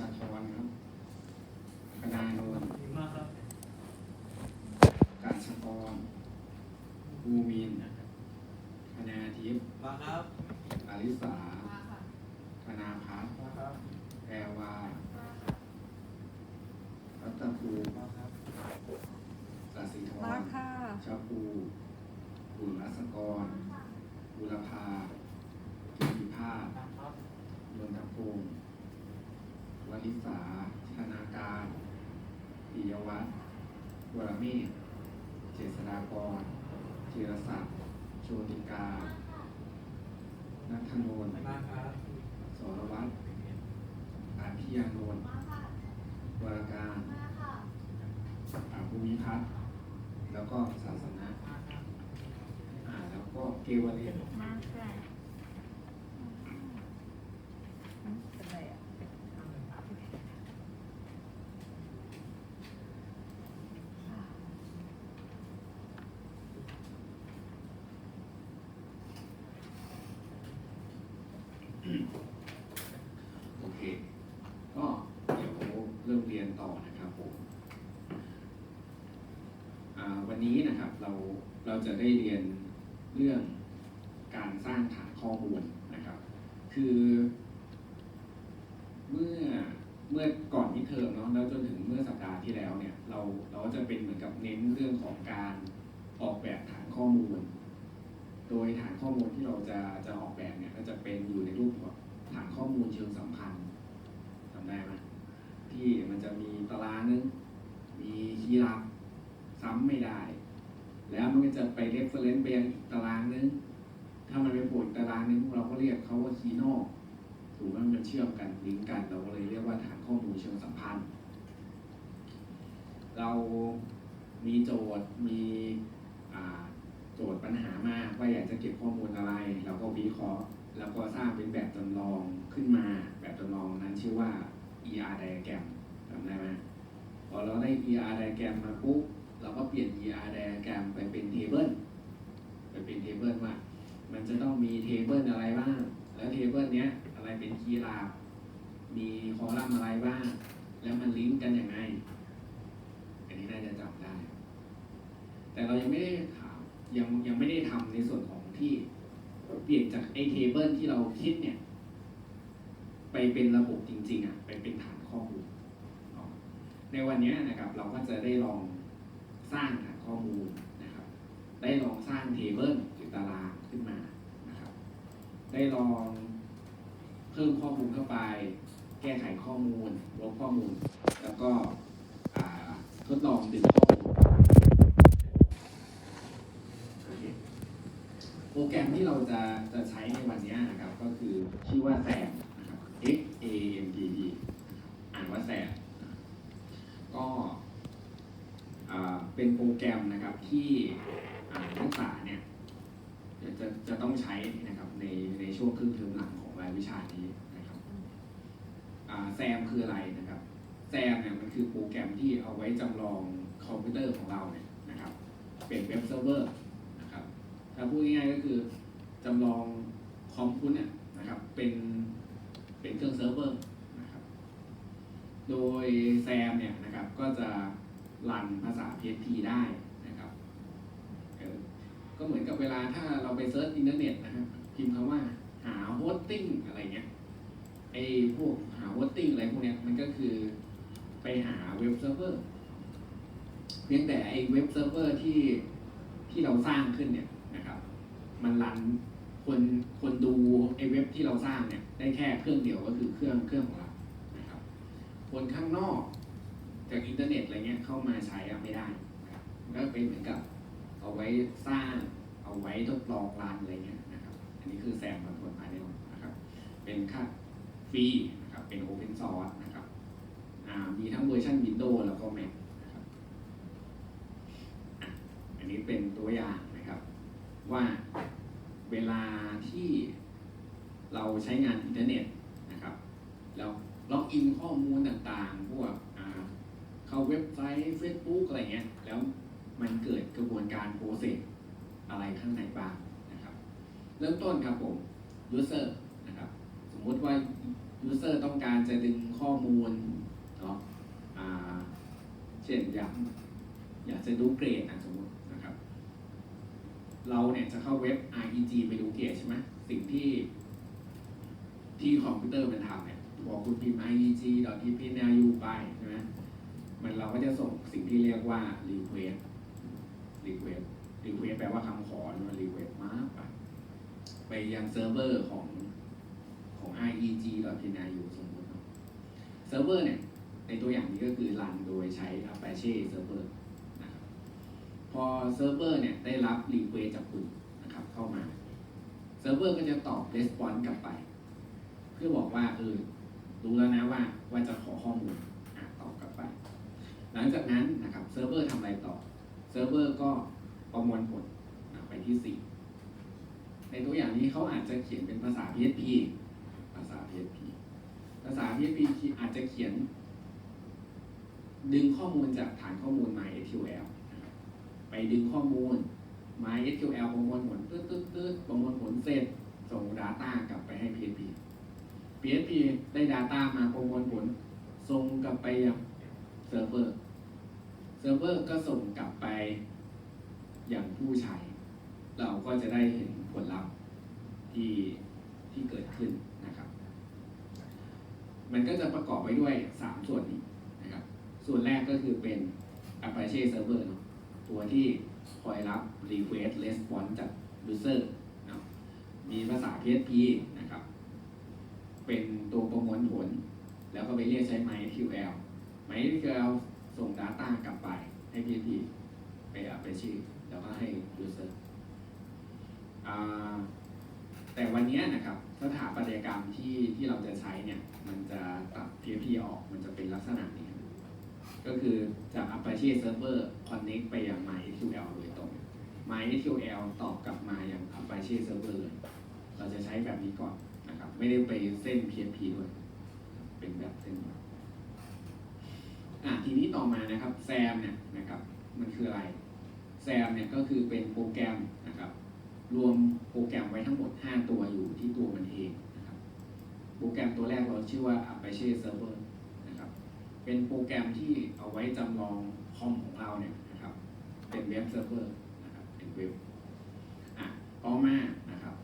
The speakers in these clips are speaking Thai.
ชาชรครับคณานนท์ ดีมากครับ กาชกรภูมินคณาทิพย์ มาครับ อาริสา มาค่ะ คณาพัฒน์ มาครับ แพรวา มาค่ะ รัตภู มาครับ สศิธ มาร ค่ะ ชาภูบุญรัศกร บุรพากิติภาพ มาครับ นนทพงศ์วลิสาธนาการปิยวัฒน์ วรเมธเจษฎากรจิรศักดิ์โชติกา นัทธนนท์มาครับสรวัตรอาพิยานนท์มาค่ะวรการมาค่ะอาภูมิพัฒน์แล้วก็ศาสนามาครับอ่าแล้วก็เกวลินมาค่ะเป็นไรอะ โอเค ก็เดี๋ยวเริ่มเรียนต่อนะครับผมอ่าวั นะครับเราเราจะได้เรียนเรื่องการสร้างฐานข้อมูลนะครับ คือเมื่อเมื่อก่อนมิดเทอมเนาะแล้วจนถึงเมื่อสัปดาห์ที่แล้วเนี่ยเราเราจะเป็นเหมือนกับเน้นเรื่องของการออกแบบฐานข้อมูล โดยฐานข้อมูลที่เราจะจะออกแบบเนี่ยก็จะเป็นอยู่ในรูปแบบฐานข้อมูลเชิงสัมพันธ์จำได้ไหมที่มันจะมีตารางนึงมีคีย์ลับซ้ำไม่ได้ แล้วมันก็จะไปเรฟเฟรนซ์ไปยังอีกตารางนึง ถ้ามันไปโผล่ตารางนึงเราก็เรียกเขาว่าคีย์นอกถูกไหมมันเชื่อมกันลิงก์กันเราก็เลยเรียกว่าฐานข้อมูลเชิงสัมพันธ์ เรามีโจทย์มีโจทย์ปัญหามากว่าอยากจะเก็บข้อมูลอะไร เราก็วิเคราะห์แล้วก็สร้างเป็นแบบจำลองขึ้นมา แบบจำลองนั้นชื่อว่า ER diagram จำได้ไหมพอเราได้ ER diagram มาปุ๊บ เราก็เปลี่ยน ER diagram ไปเป็น table ไปเป็น table ว่ามันจะต้องมี table อะไรบ้าง แล้ว table เนี้ยอะไรเป็นคีย์หลักมีคอลัมน์อะไรบ้าง แล้วมันลิงก์กันยังไง อันนี้น่าจะจำได้ แต่เรายังไม่ได้ถามยังยังไม่ได้ทำในส่วนของที่เปลี่ยนจากไอ้เทเบิลที่เราคิดเนี่ย ไปเป็นระบบจริง ๆอะไปเป็นฐานข้อมูลในวันเนี้ยนะครับ เราก็จะได้ลอง สร้างฐานข้อมูลนะครับ ได้ลองสร้างเทเบิลหรือตารางขึ้นมานะครับ ได้ลองเพิ่มข้อมูลเข้าไป แก้ไขข้อมูลลบข้อมูล แล้วก็ทดลองดึงข้อมูลโอเคโปรแกรมที่เราจะจะใช้ในวันนี้นะครับ ก็คือชื่อว่าแซมนะครับ X A M P P อ่านว่าแซมก็อ่าเป็นโปร แกรมนะครับที่นักศึกษาเนี่ยจะจะต้องใช้นะครับในในช่วงครึ่งเทอมหลังของรายวิชานี้นะครับแซมคืออะไรนะครับแซมเนี่ยมันคือโปรแกรมที่เอาไว้จำลองคอมพิวเตอร์ของเราเนี่ยนะครับเป็นเว็บเซิร์ฟเวอร์นะครับถ้าพูดง่ายๆก็คือจำลองคอมพุนเนี่ยนะครับเป็นเป็นเครื่องเซิร์ฟเวอร์นะครับโดยแซมเนี่ยนะครับก็จะ รันภาษา PHP ได้นะครับออก็เหมือนกับเวลาถ้าเราไปเซิร์ชอินเทอร์เน็ตนะครับพิมพ์คำว่าหาโฮสติ้งอะไรเงี้ยไอ้พวกหาโฮสติ้งอะไรพวกเนี้ยมันก็คือไปหาเว็บเซิร์ฟเวอร์เพียงแต่ไอ้เว็บเซิร์ฟเวอร์ที่ที่เราสร้างขึ้นเนี่ยนะครับ มันรันคนคนดูไอ้เว็บที่เราสร้างเนี่ยได้แค่เครื่องเดียวก็คือเครื่องเครื่องของเรานะครับคนข้างนอก จากอินเทอร์เน็ตอะไรเงี้ยเข้ามาใช้ไม่ได้นะครับก็เป็นเหมือนกับเอาไว้สร้างเอาไว้ทดลองรันอะไรเงี้ยนะครับ อันนี้คือแซมคอนโทรลพาเนลนะครับ เป็นค่าฟรีนะครับ เป็น Open Source นะครับมีทั้งเวอร์ชัน Windows แล้วก็ Mac นะครับอันนี้เป็นตัวอย่างนะครับ ว่าเวลาที่เราใช้งานอินเทอร์เน็ตนะครับ แล้วล็อกอินข้อมูลต่างๆ พวก เข้าเว็บไซต์ Facebook อะไรเงี้ย แล้วมันเกิดกระบวนการโปรเซสอะไรข้างในบ้างนะครับ เริ่มต้นครับผม user นะครับ สมมุติว่ายูเซอร์ต้องการจะดึงข้อมูลเนาะอ่าเช่นอยากอยากจะดูเกรดนะสมมตินะครับ เราเนี่ยจะเข้าเว็บ REG ไปดูเกรดใช่ไหมสิ่งที่ที่คอมพิวเตอร์มันทำเนี่ยบอกคุณพิมพ์ IEG .tpnu ไปใช่ไหม มันเราก็จะส่งสิ่งที่เรียกว่า request request request แปลว่าคำขอนะ request มากไปไปยังเซิร์ฟเวอร์ของของ IEG .tpnu สมมติเนาะเซิร์ฟเวอร์เนี่ย ในตัวอย่างนี้ก็คือรันโดยใช้ Apache Server นะครับพอเซิร์ฟเวอร์เนี่ย ได้รับ request จากคุณนะครับ เข้ามา เซิร์ฟเวอร์ก็จะตอบ response กลับไป เพื่อบอกว่า เออ รู้แล้วนะว่าว่าจะขอข้อมูลอะตอบกลับไป หลังจากนั้นนะครับเซิร์ฟเวอร์ทำอะไรต่อ เซิร์ฟเวอร์ก็ประมวลผลไปที่ 4 ในตัวอย่างนี้เขาอาจจะเขียนเป็นภาษา PHP ภาษา PHP ภาษา PHP อาจจะเขียน ดึงข้อมูลจากฐานข้อมูล MySQL ไปดึงข้อมูล MySQL ประมวลผลตืดตืดตืดประมวลผลเสร็จ ส่ง Data กลับไปให้ PHP PHP ได้ Data มาประมวลผลส่งกลับไปยัง เซิร์ฟเวอร์ เซิร์ฟเวอร์ก็ส่งกลับไปอยังผู้ใช้ เราก็จะได้เห็นผลลัพธ์ที่ที่เกิดขึ้นนะครับ มันก็จะประกอบไปด้วย 3 ส่วนนี้นะครับ ส่วนแรกก็คือเป็น Apache Server เนอะตัวที่คอยรับ request response จาก user เนอะมีภาษา PHP นะครับ เป็นตัวประมวลผล แล้วก็ไปเรียกใช้ MySQL MySQL ส่ง Data กลับไปให้ PHP ไป Apache แล้วก็ให้ user อ่าแต่วันนี้นะครับสถาปัตยกรรมที่ที่เราจะใช้เนี่ย มันจะตัด PHP ออกมันจะเป็นลักษณะนี้ ก็คือจาก Apache Server Connect ไปยัง MySQL โดยตรง MySQL ตอบกลับมาอย่าง Apache Server เลย เราจะใช้แบบนี้ก่อนนะครับ ไม่ได้ไปเส้น PHP ด้วย เป็นแบบเส้นก่อน อะทีนี้ต่อมานะครับ SAM เนี่ยนะครับมันคืออะไร SAM เนี่ยก็คือเป็นโปรแกรมนะครับรวมโปรแกรมไว้ทั้งหมด 5 ตัวอยู่ที่ตัวมันเองนะครับโปรแกรมตัวแรกเราชื่อว่า Apache Server นะครับเป็นโปรแกรมที่เอาไว้จำลองคอมของเราเนี่ยนะครับเป็นเว็บเซิร์ฟเวอร์นะครับเป็นเว็บอะต่อมานะครับ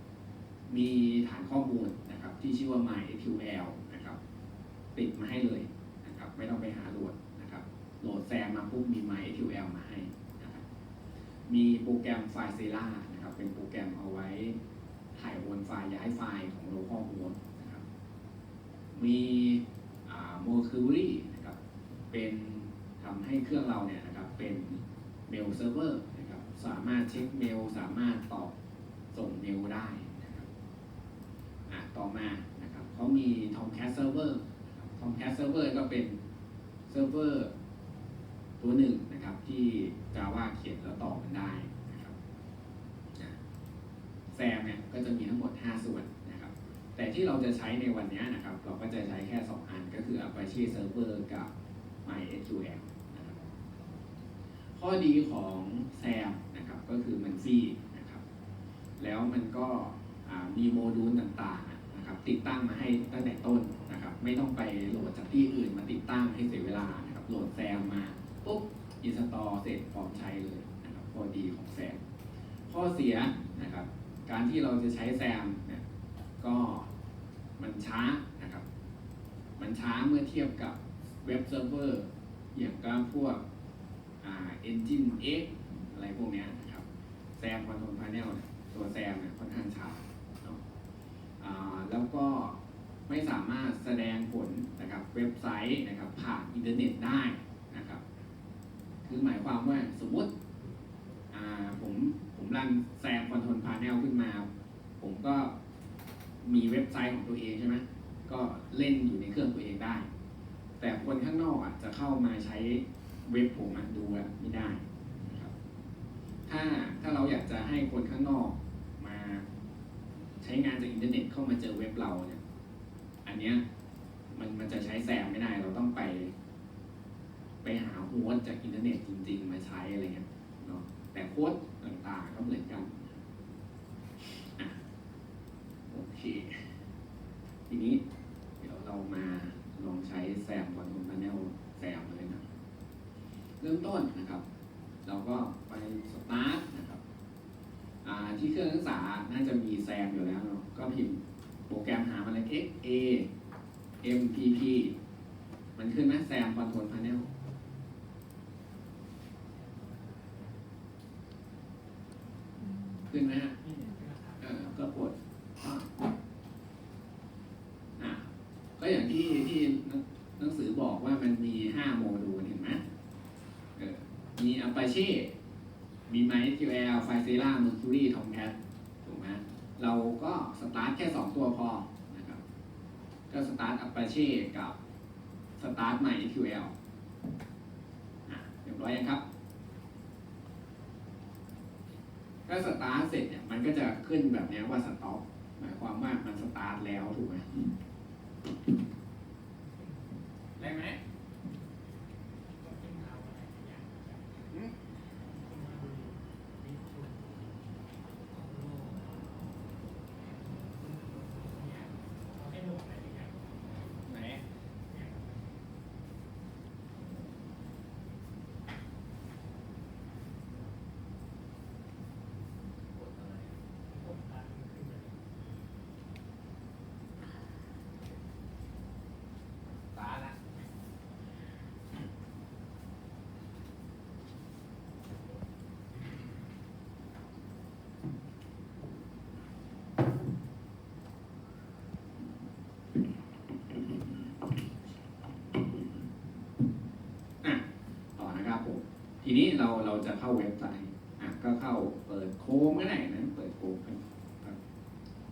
มีฐานข้อมูลนะครับที่ชื่อว่า MySQL นะครับติดมาให้เลยนะครับไม่ต้องไปหาโหลดน โหลดแซมมาปุ๊บมี MySQL มาให้นะครับมีโปรแกรมไฟล์เซล่านะครับเป็นโปรแกรมเอาไว้ถ่ายโอนไฟล์ย้ายไฟล์ของ local host นะครับมีอ่า Mercury นะครับเป็นทำให้เครื่องเราเนี่ยนะครับเป็นเมลเซิร์ฟเวอร์นะครับสามารถเช็คเมลสามารถตอบส่งเมลได้นะครับต่อมานะครับเขามี Tomcat Server นะครับ Tomcat Server ก็เป็นเซิร์ฟเวอร์ ตัวหนึ่งนะครับที่ Java เขียนแล้วตอบมันได้นะครับแซมเนี่ยก็จะมีทั้งหมด 5 ส่วนนะครับ แต่ที่เราจะใช้ในวันนี้นะครับ เราก็จะใช้แค่ 2 อันก็คือ Apache Server กับ MySQL นะครับข้อดีของ SAM นะครับก็คือมันฟรีนะครับ แล้วมันก็มีโมดูลต่างๆนะครับ ติดตั้งมาให้ตั้งแต่ต้นนะครับ ไม่ต้องไปโหลดจากที่อื่นมาติดตั้งให้เสียเวลานะครับ โหลดแซมมา ปุ๊บอินสตอลเสร็จพร้อมใช้เลยนะครับข้อดีของแซมข้อเสียนะครับ การที่เราจะใช้แซมเนี่ยก็มันช้านะครับ มันช้าเมื่อเทียบกับเว็บเซิร์ฟเวอร์อย่างกับพวกอ่า Engine X อะไรพวกนี้นะครับ แซมคอนโทรลพาเนลเนี่ยตัวแซมเนี่ยค่อนข้างช้าอ่าแล้วก็ไม่สามารถแสดงผลนะครับเว็บไซต์นะครับผ่านอินเทอร์เน็ตได้ คือหมายความว่าสมมติผมผมรันแซมคอนโทรลพาเนลขึ้นมา ผมก็มีเว็บไซต์ของตัวเองใช่ไหมก็เล่นอยู่ในเครื่องตัวเองได้ แต่คนข้างนอกอะจะเข้ามาใช้เว็บผมดูอะไม่ได้นะครับถ้าถ้าเราอยากจะให้คนข้างนอกมาใช้งานจากอินเทอร์เน็ตเข้ามาเจอเว็บเราเนี่ยอันเนี้ยมันมันจะใช้แซมไม่ได้เราต้องไป ไปหาโค้ดจากอินเทอร์เน็ตจริง ๆ มาใช้อะไรเงี้ยเนาะแต่โค้ดต่างๆก็เหมือนกันโอเค ทีนี้เดี๋ยวเรามาลองใช้แซมบอลของพาเนลแซมเลยนะเริ่มต้นนะครับ เราก็ไปสตาร์ทนะครับที่เครื่องศึกษาน่าจะมีแซมอยู่แล้วเนาะก็พิมพ์โปรแกรมหามันเลย x a m p p มันขึ้นไหมแซมคอนโทรลพาเนล ขึ้นไหมฮะเออก็กดอะก็อย่างที่ที่หนังสือบอกว่ามันมีห้าโมดูลเห็นไหมเออมี Apache มี MySQL FileZilla Mercury Tomcat ถูกไหมเราก็สตาร์ทแค่สองตัวพอนะครับ ก็สตาร์ท Apache กับสตาร์ท MySQL อะเรียบร้อยยังครับ ถ้าสตาร์ทเสร็จเนี่ยมันก็จะขึ้นแบบนี้ว่าสต็อปหมายความว่ามันสตาร์ทแล้วถูกไหมได้ไหมไหนตาร์ทละอะต่อนะครับผม ที นี้เราเราจะเข้าเว็บไซต์อะก็เข้าเปิดโค้มก็ได้นะเปิดโค้งครับ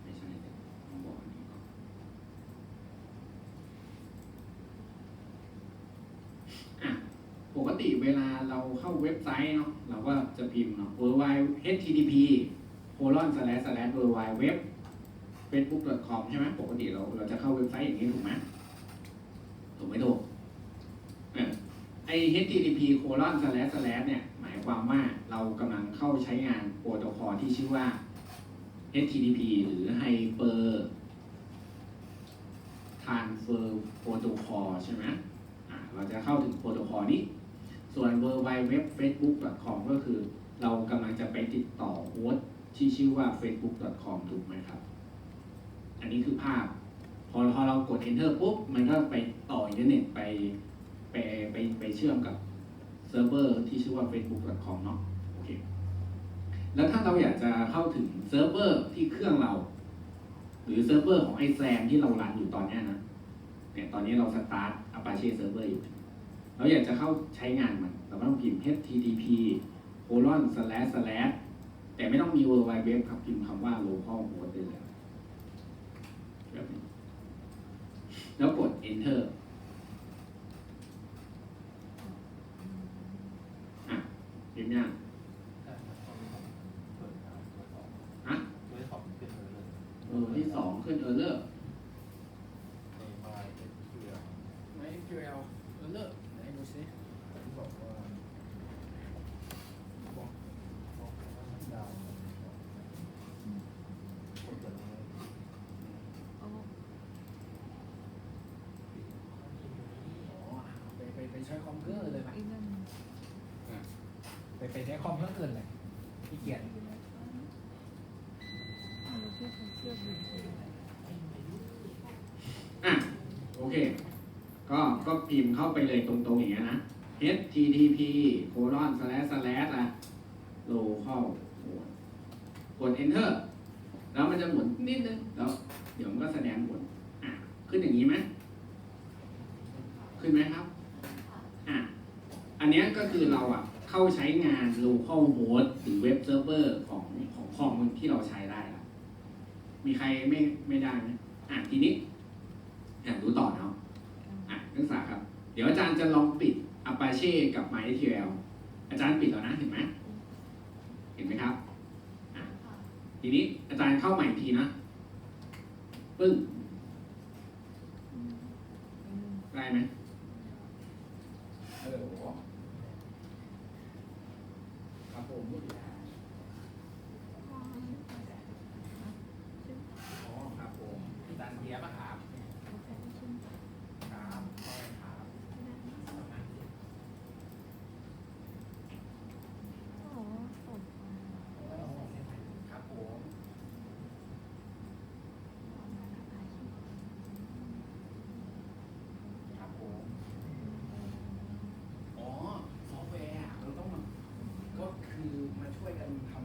ไม่ใช่ต้องบอกนี้ก่อนอะปกติเวลาเราเข้าเว็บไซต์เนาะเราก็จะพิมพ์เนาะ www.http://colon-slash-slash-www.web.facebook.com ใช่ไหมปกติเราเราจะเข้าเว็บไซต์อย่างนี้ถูกไหมถูกไหมถูก ไอ http colon slash slash เนี่ยหมายความว่าเรากำลังเข้าใช้งานโปรโตคอลที่ชื่อว่า http หรือ hyper transfer protocol ใช่ไหมเราจะเข้าถึงโปรโตคอลนี้ ส่วน w w w facebook com ก็คือ เรากำลังจะไปติดต่อโฮสต์ที่ชื่อว่า facebook com ถูกไหมครับ อันนี้คือภาพ พอพอเรากด enter ปุ๊บ มันก็ไปต่ออินเทอร์เน็ตไป ไปไปไปเชื่อมกับเซิร์ฟเวอร์ที่ชื่อว่า facebook com เนาะโอเคแล้วถ้าเราอยากจะเข้าถึงเซิร์ฟเวอร์ที่เครื่องเรา หรือเซิร์ฟเวอร์ของไอแซมที่เรารันอยู่ตอนนี้นะเนี่ยตอนนี้เราสตาร์ท Apache Server อยู่ เราอยากจะเข้าใช้งานมัน เราก็ต้องพิมพ์ http colon slash slash แต่ไม่ต้องมี w w w ครับพิมพ์คำว่า local host ได้เลยแล้วกด enter อะพิมพ์ยังฮะเออที่สองขึ้น error ไม่ SQL error ไหนดูสิ อ๋อ อ๋อไปไปไปใช้คอมพิวเตอร์เลยไหม อีกนั่น ไปไปใช้คอมพิวเตอร์เลยขี้เกียจเราแค่เขาเชื่อมอยู่ที่ไหนอะโอเค ก็ก็พิมพ์เข้าไปเลยตรงๆอย่างเงี้ยนะ http colon slash slash อะ local กด enter แล้วมันจะหมุนนิดนึง แล้วเดี๋ยวมันก็แสดงผลอะ ขึ้นอย่างนี้ไหมขึ้นไหมครับ อะ อันนี้ก็คือเราอะ เข้าใช้งาน local host หรือเว็บเซิร์ฟเวอร์ของของคอมที่เราใช้ได้ละมีใครไม่ไม่ได้ไหมอะทีนี้อยากรู้ต่อเนาะอะนักศึกษาครับ เดี๋ยวอาจารย์จะลองปิด Apache กับ MySQL อาจารย์ปิดแล้วนะเห็นไหมเห็นไหมครับอะทีนี้อาจารย์เข้าใหม่อีกทีนะปึ้งได้ไหมฮัลโหลครับผมอ๋อครับผมพี่ตันเทียบอะครับ ครับใช่ครับ ธรรมะ